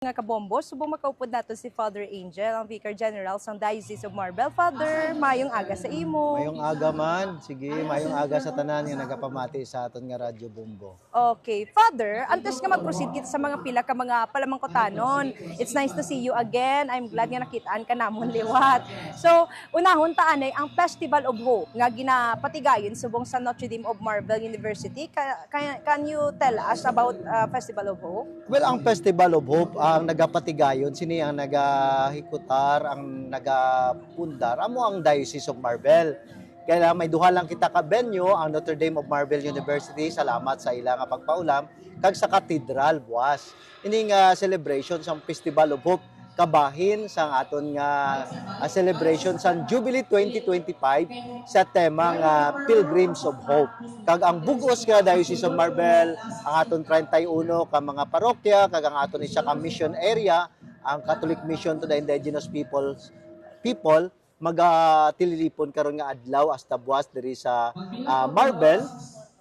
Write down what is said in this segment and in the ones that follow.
Nga kabombo, subong makaupod nato si Father Angel, ang Vicar General sa Diocese of Marbel. Father, mayong aga sa imo. Mayong aga man, sige, mayong aga sa tanan nga nagapamati sa aton nga Radyo Bumbo. Okay. Father, antes nga mag-proceed kita sa mga pila ka mga palamangkotanon. It's nice to see you again. I'm glad nga nakitaan ka namon liwat. So, unahon taanay ang Festival of Hope nga ginapatigayon subong sa Notre Dame of Marbel University. Ka- can you tell us about uh, Festival of Hope? Well, ang Festival of Hope, ang nagapatigayon, sini ang nagahikutar, ang nagapundar, amo ang Diocese of Marbel. Kaya may duha lang kita ka venue, ang Notre Dame of Marbel University, salamat sa ilang nga pagpaulam, kag sa Cathedral buwas. Ini nga celebration sa Festival of Hope, kabahin sa aton nga ah, celebration sa Jubilee 2025 sa tema nga Pilgrims of Hope. Kag ang bugos nga Diocese of Marbel, ang aton 31 ka mga parokya, kag ang aton isa ka mission area, ang Catholic Mission to the Indigenous Peoples people magatililipon karon nga adlaw hasta buwas diri sa ah, Marbel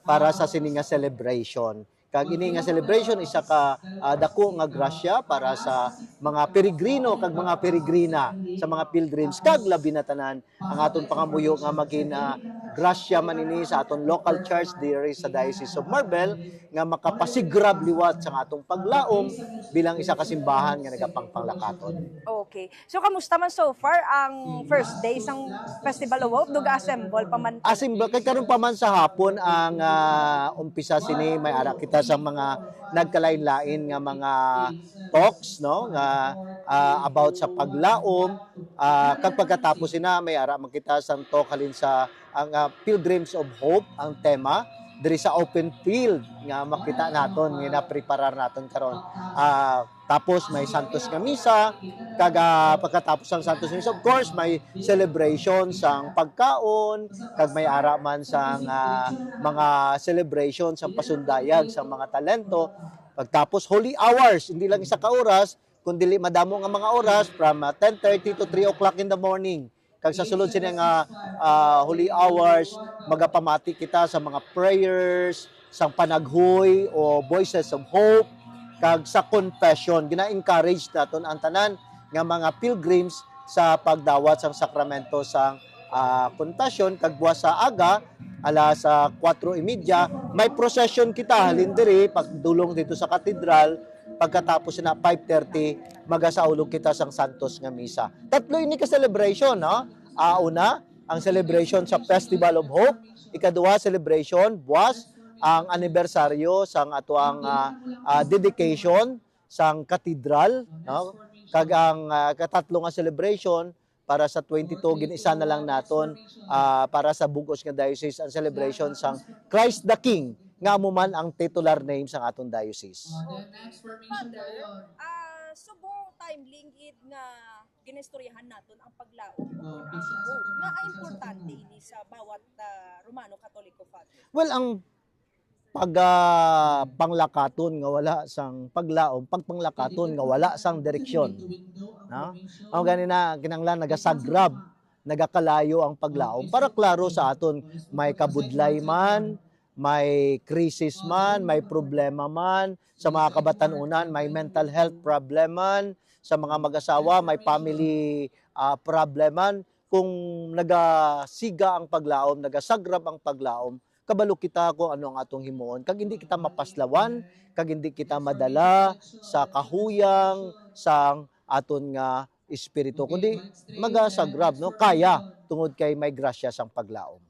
para sa sini nga celebration. Kag ini nga celebration isa ka ah, dako nga grasya para sa mga peregrino kag mga peregrina sa mga pilgrims. Kag labi na tanan ang aton pangamuyo nga maging ah, grasya man ini sa aton local church diri sa Diocese of Marbel nga makapasigrab liwat sa atong paglaom bilang isa ka simbahan nga nagapangpanglakaton. Okay. So, kamusta man so far ang first day sang Festival of Hope? Duga assemble pa man. Asim ba kay karon pa man sa hapon ang ah, umpisa sini may ara kita sa mga nagkalain-lain nga mga talks no nga ah, about sa paglaom Ah, kag pagkatapos sina may ara makita sa talk halin sa ang ah, Pilgrims of Hope ang tema diri sa open field nga makita naton nga na-preparar naton karon. Ah, tapos may Santos nga misa kag ah, pagkatapos ng Santos misa of course may celebration sang pagkaon kag may ara man sang ah, mga celebration sang pasundayag sa mga talento pagtapos holy hours hindi lang isa ka oras kundi madamo nga mga oras from ah, 10:30 to 3 o'clock in the morning kag sa sulod sila nga ah, holy hours magapamati kita sa mga prayers sang panaghoy o voices of hope kag sa confession. Gina-encourage naton ang tanan nga mga pilgrims sa pagdawat sang sakramento sang ah, confession kag buwas sa aga ala sa 4:30 may procession kita halin diri pagdulong dito sa katedral pagkatapos na 5:30 magasaulog kita sang Santos nga misa. Tatlo ini ka celebration no? Ah, una ang celebration sa Festival of Hope ikaduha celebration buwas ang anibersaryo sang atuang ah, ah, dedication sang katedral no? Kag ang ah, katatlo nga celebration para sa 22 ginisa na lang naton ah, para sa bugos nga diocese ang celebration sang Christ the King nga amo man ang titular name sang aton diocese. Father, ah subong time lingid nga ginistoryahan naton ang paglaom o ang hope nga ay importante ini sa bawat ah, Romano Katoliko Father. Well, ang pag ah, panglakaton nga wala sang paglaom, pagpanglakaton nga wala sang direksyon. No? Ang ganina kinanglan nagasagrab, nagakalayo ang paglaom para klaro sa aton may kabudlay man, may krisis man, may problema man, sa mga kabatanunan may mental health problem man, sa mga mag-asawa may family ah, problem man. Kung nagasiga ang paglaom, nagasagrab ang paglaom, kabalo kita kung ano ang atong himuon. Kag hindi kita mapaslawan, kag hindi kita madala sa kahuyang sang aton nga espiritu kundi magasagrab no kaya tungod kay may grasya sang paglaom.